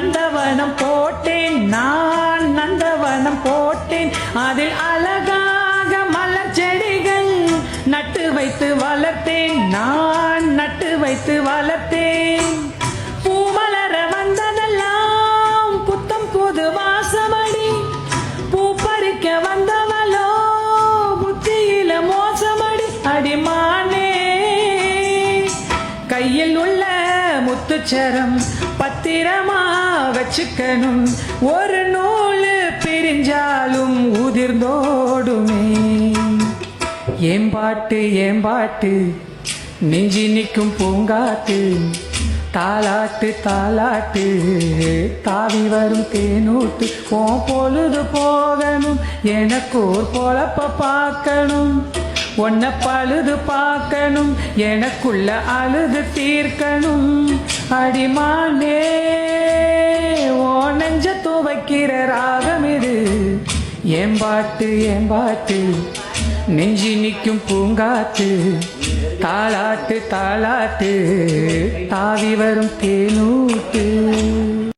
நந்தவனம் போட்டேன் நான் நந்தவனம் போட்டேன். அதில் அழகாக மலர் செடிகள் நட்டு வைத்து வளர்த்தேன் நான் நட்டு வைத்து வளர்த்தேன். பூமலர வந்ததெல்லாம் புத்தம் புது வாசமடி. பூ பறிக்க வந்தவளோ புத்தியில மோசமடி. அடிமானே கையில் உள்ள முத்துச்சரம் பத்திரமா வச்சுக்கணும். ஒரு நூல் பிரிஞ்சாலும் உதிர்ந்தோடுமே. ஏம்பாட்டு ஏம்பாட்டு நெஞ்சி நிற்கும் பூங்காட்டு தாலாட்டு தாலாட்டு தாவி வரும் தேனூட்டு. போ பொழுது போகணும். எனக்கு ஒரு பொழப்ப பார்க்கணும். உன்னை பழுது பார்க்கணும் எனக்குள்ள அழுது தீர்க்கணும். அடிமானே ஓ நெஞ்ச துவைக்கிற ராகம் இது. ஏம்பாட்டு ஏம்பாட்டு நெஞ்சி நிற்கும் பூங்காத்து. தாளாட்டு தாளாட்டு தாவி வரும் தேனூட்டு